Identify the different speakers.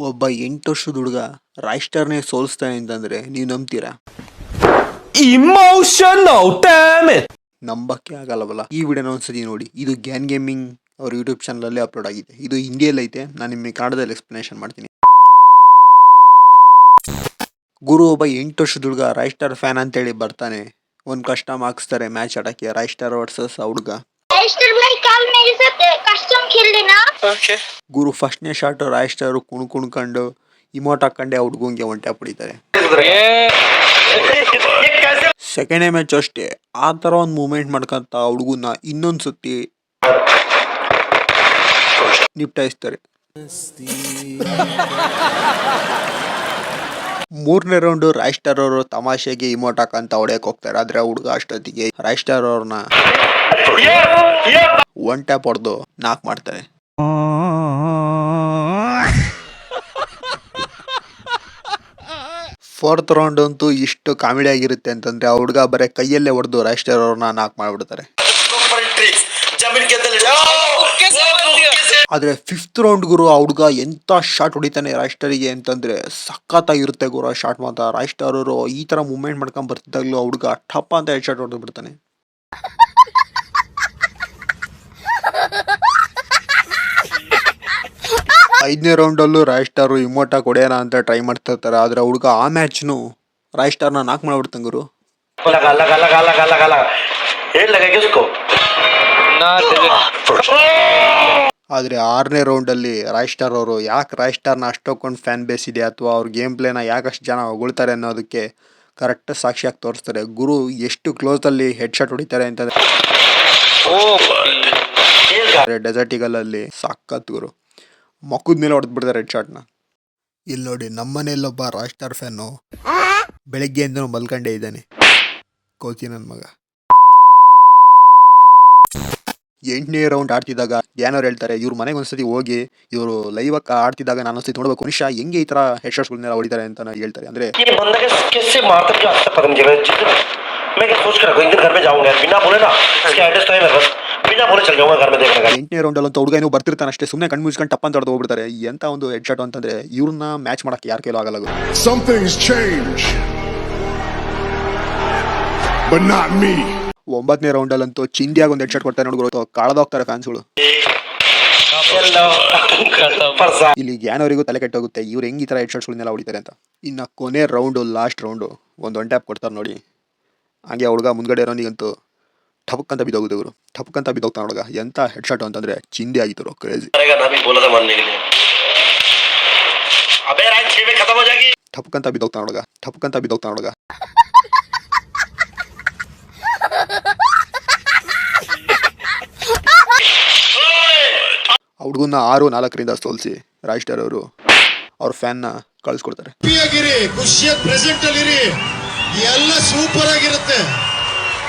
Speaker 1: ಒಬ್ಬ ಎಂಟು ವರ್ಷದ ಹುಡುಗ ರಾಯ್ಸ್ಟರ್ನೇ ಸೋಲಿಸ್ತಾನೆ ಅಂತಂದ್ರೆ ನೀವು ನಂಬ್ತೀರಾ?
Speaker 2: Emotion damn it!
Speaker 1: ನಂಬಕ್ಕೆ ಆಗಲ್ಲವಲ್ಲ? ಈ ವಿಡಿಯೋನ ಒಂದ್ಸತಿ ನೋಡಿ. ಇದು ಗ್ಯಾನ್ ಗೇಮಿಂಗ್ ಅವ್ರ ಯೂಟ್ಯೂಬ್ ಚಾನಲಲ್ಲೇ ಅಪ್ಲೋಡ್ ಆಗಿದೆ. ಇದು ಹಿಂದಿಯಲ್ಲಿ ಐತೆ. ನಾನು ನಿಮಗೆ ಕನ್ನಡದಲ್ಲಿ ಎಕ್ಸ್ಪ್ಲನೇಷನ್ ಮಾಡ್ತೀನಿ. ಗುರು ಒಬ್ಬ ಎಂಟು ವರ್ಷದ ಹುಡುಗ ರಾಯ್ಸ್ಟಾರ್ ಫ್ಯಾನ್ ಅಂತೇಳಿ ಬರ್ತಾನೆ. ಒಂದು ಕಷ್ಟ ಹಾಕ್ಸ್ತಾರೆ ಮ್ಯಾಚ್ ಆಡಕ್ಕೆ. ರಾಯ್ಸ್ಟಾರ್ ವರ್ಸಸ್ ಆ ಹುಡುಗ.
Speaker 3: Killing
Speaker 1: ಗುರು ಫಸ್ಟ್ನೇ ಶಾಟ್ ರಾಯ್ಸ್ಟಾರು ಕುಣ್ ಕುಣ್ಕೊಂಡು ಇಮೋಟ್ ಹಾಕೊಂಡೆ ಆ ಒನ್ ಟ್ಯಾಪ್ ಹೊಡಿತಾರೆ ಸೆಕೆಂಡ್ ಮ್ಯಾಚ್ ಅಷ್ಟೇ. ಆ ಥರ ಒಂದು ಮೂಮೆಂಟ್ ಮಾಡ್ಕೊಂತ ಹುಡುಗನ್ನ ಹುಡುಗನ ಇನ್ನೊಂದು ಸತಿ ನಿಪ್ಟಾಯಿಸ್ತಾರೆ. ಮೂರನೇ ರೌಂಡ್ ರಾಯ್ ಸ್ಟಾರ್ ಅವರು ತಮಾಷೆಗೆ ಇಮೋಟ್ ಹಾಕಂತ ಹೊಡೆಯಕ್ ಹೋಗ್ತಾರೆ. ಆದ್ರೆ ಹುಡುಗ ಅಷ್ಟೊತ್ತಿಗೆ ರಾಯ್ ಸ್ಟಾರ್ ಅವ್ರನ್ನ ಒನ್ ಟ್ಯಾಪ್ ಹೊಡೆದು ನಾಕ್ ಮಾಡ್ತಾರೆ. ಫೋರ್ತ್ ರೌಂಡ್ ಅಂತೂ ಇಷ್ಟು ಕಾಮಿಡಿ ಆಗಿರುತ್ತೆ ಅಂತಂದ್ರೆ ಆ ಹುಡುಗ ಬರೀ ಕೈಯಲ್ಲೇ ಹೊಡೆದು ರಾಷ್ಟ್ರ ಅವ್ರನ್ನ ನಾಕ್ ಮಾಡಿಬಿಡ್ತಾರೆ. ಆದ್ರೆ ಫಿಫ್ತ್ ರೌಂಡ್ ಗುರು ಆ ಹುಡುಗ ಎಂತ ಶಾಟ್ ಹೊಡಿತಾನೆ ರಾಷ್ಟ್ರಿಗೆ ಅಂತಂದ್ರೆ ಸಖತ್ತಾಗಿರುತ್ತೆ ಗುರು ಆ ಶಾಟ್ ಮಾತ್ರ. ರಾಷ್ಟ್ರ ಅವರು ಈ ತರ ಮೂವ್ಮೆಂಟ್ ಮಾಡ್ಕೊಂಡ್ ಬರ್ತಿದ್ದಾಗ್ಲೂ ಆ ಹುಡುಗ ಟಪ್ಪ ಅಂತ ಹೆಡ್ ಶಾಟ್ ಹೊಡೆದು ಬಿಡ್ತಾನೆ ಐದನೇ ರೌಂಡಲ್ಲೂ ರಾಯ್ ಸ್ಟಾರು ಇಮೋಟ ಕೊಡೋಣ ಅಂತ ಟ್ರೈ ಮಾಡ್ತಾ ಇರ್ತಾರೆ ಆದ್ರೆ ಹುಡುಗ ಆ ಮ್ಯಾಚ್ನು ರಾಯ್ ಸ್ಟಾರ್ನ ನಾಕ್ ಮಾಡ್ಬಿಡ್ತಾನೆ ಗುರು. ಆದರೆ ಆರನೇ ರೌಂಡಲ್ಲಿ ರಾಯ್ ಸ್ಟಾರ್ ಅವರು ಯಾಕೆ ರಾಯ್ನ ಅಷ್ಟೊಂದು ಫ್ಯಾನ್ ಬೇಸ್ ಇದೆ ಅಥವಾ ಅವ್ರ ಗೇಮ್ ಪ್ಲೇನ ಯಾಕಷ್ಟು ಜನ ಹೊಗಳ್ತಾರೆ ಅನ್ನೋದಕ್ಕೆ ಕರೆಕ್ಟ್ ಸಾಕ್ಷಿಯಾಗಿ ತೋರಿಸ್ತಾರೆ? ಗುರು ಎಷ್ಟು ಕ್ಲೋಸ್ ಅಲ್ಲಿ ಹೆಡ್ ಶಾಟ್ ಹೊಡಿತಾರೆ ಅಂತಂದರೆ ಡೆಸರ್ಟ್ ಅಲ್ಲಿ ಸಾಕತ್ ಗುರು. ಮಕ್ಕದ ಮೇಲೆ ಹೊಡೆದು ಬಿಡ್ತಾರೆ ಹೆಡ್ ಶಾಟ್ನ ಇಲ್ಲಿ ನೋಡಿ ನಮ್ಮನೆಯಲ್ಲೊಬ್ಬ ರಾಯ್ ಸ್ಟಾರ್ ಫ್ಯಾನು ಬೆಳಗ್ಗೆಯಿಂದ ಮಲ್ಕೊಂಡೇ ಇದ್ದಾನೆ ಕೋಚಿ ನನ್ನ ಮಗ ಎಂಟನೇ ರೌಂಡ್ ಆಡ್ತಿದ್ದಾಗ ಏನವ್ರು ಹೇಳ್ತಾರೆ ಇವ್ರ ಮನೆಗೆ ಒಂದ್ಸತಿ ಹೋಗಿ ಇವರು ಲೈವ್ ಆಡ್ತಿದ್ದಾಗ ನಾನು ಒಂದ್ಸತಿ ನೋಡ್ಬೇಕು ಮನುಷ್ಯ ಹೆಂಗೆ ಈ ತರ ಹೆಡ್ ಶಾಟ್ಸ್ಗಳನ್ನೆಲ್ಲ ಹೊಡಿತಾರೆ ಅಂತ ಹೇಳ್ತಾರೆ ಅಂದ್ರೆ
Speaker 4: ये बंदा के किससे मारता क्या आज तक पता नहीं चला जिस दिन मैं क्या सोच कर रखा एक दिन घर में जाऊंगा यार बिना बोले ना इसका एड्रेस तो है मेरे पास
Speaker 1: ಎಂಟನೇ ರೌಂಡ್ ಅಂತ ಹುಡುಗ ಏನು ಬರ್ತಿರ್ತಾನೆ ಅಷ್ಟೇ. ಸುಮ್ನೆ ಕಣ್ಣು ಮುಚ್ಕೊಂಡು ಟಪ್ ಅಂತ ಹೊಡೆದು ಹೋಗ್ಬಿಡ್ತಾರೆ. ಎಂತ ಒಂದು ಹೆಡ್ ಶಾಟ್ ಅಂತಂದ್ರೆ ಇವ್ರನ್ನ ಮ್ಯಾಚ್ ಮಾಡಕ್ಕೆ ಯಾರ ಕೈಲೂ ಆಗಲ್ಲ
Speaker 5: ಚೇಂಜ್
Speaker 1: ಒಂಬತ್ತನೇ ರೌಂಡ್ ಅಲ್ಲಂತೂ ಚಿಂಡಿಯಾಗ ಒಂದು ಹೆಡ್ ಶಾಟ್ ಕೊಡ್ತಾರೆ ನೋಡ್ಬೋದು ಕಾಳದೋಗ್ತಾರೆ ಫ್ಯಾನ್ಸ್ಗಳು ಇಲ್ಲಿ ಯಾನವರಿಗೂ ತಲೆ ಕೆಟ್ಟೋಗುತ್ತೆ. ಇವ್ರು ಹೆಂಗ್ ಈ ತರ ಹೆಡ್ ಶಾಟ್ಸ್ಗಳನ್ನೆಲ್ಲ ಹೊಡಿತಾರೆ ಅಂತ. ಇನ್ನ ಕೊನೆ ರೌಂಡು ಲಾಸ್ಟ್ ರೌಂಡು ಒಂದು ಒನ್ ಟ್ಯಾಪ್ ಕೊಡ್ತಾರೆ ನೋಡಿ. ಹಂಗೆ ಹುಡುಗ ಮುಂದ್ಗಡೆ ಇರೋನಿಗಂತೂ ಠಪಕ್ ಅಂತ ಬಿದ್ದೋಗಿದ್ರು ಠಪಕ್ ಅಂತ ಬಿದ್ದೋಗ್ತಾನ ಹುಡುಗ ಎಂತ ಹೆಡ್ ಶಾಟ್ ಅಂತಂದ್ರೆ ಚಿಂದಿ ಆಗಿತ್ತು ಕ್ರೇಜಿ ಟಪಕ್ ಅಂತ ಬಿದ್ದೋಗ್ತಾನ ಹುಡುಗ ಠಪಕ್ ಅಂತ ಬಿದ್ದೋಗ್ತಾನ ಹುಡುಗ ಹುಡುಗನ್ನ ಆರು ನಾಲ್ಕರಿಂದ ಸೋಲ್ಸಿ ರಾಜ್ ಸ್ಟಾರ್ ಅವರು ಅವ್ರ ಫ್ಯಾನ್ನ
Speaker 6: ಖುಷಿಯಾಗಿರಿ ಖುಷಿಯಾಗಿ ಪ್ರೆಸೆಂಟ್ ಅಲ್ಲಿ ಎಲ್ಲ ಸೂಪರ್ ಆಗಿರುತ್ತೆ.